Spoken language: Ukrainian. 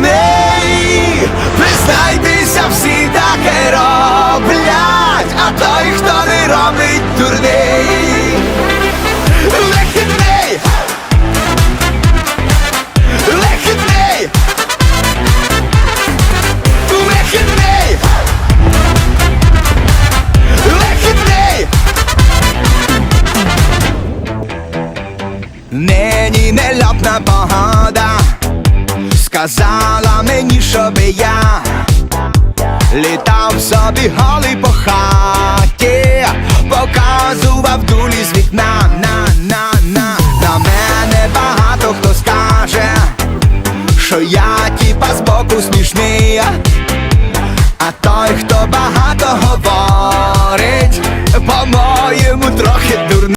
вихідний. Признайтеся, всі таке роблять, а той, хто не робить дурний. Вихідний! Вихідний! Вихідний! Вихідний! Нині нельотна погода казала мені, щоби я літав собі голий по хаті, показував дулі з вікна, на на на на мене багато хто скаже, що я тіпа збоку смішний, а той, хто багато говорить, по-моєму трохи дурний.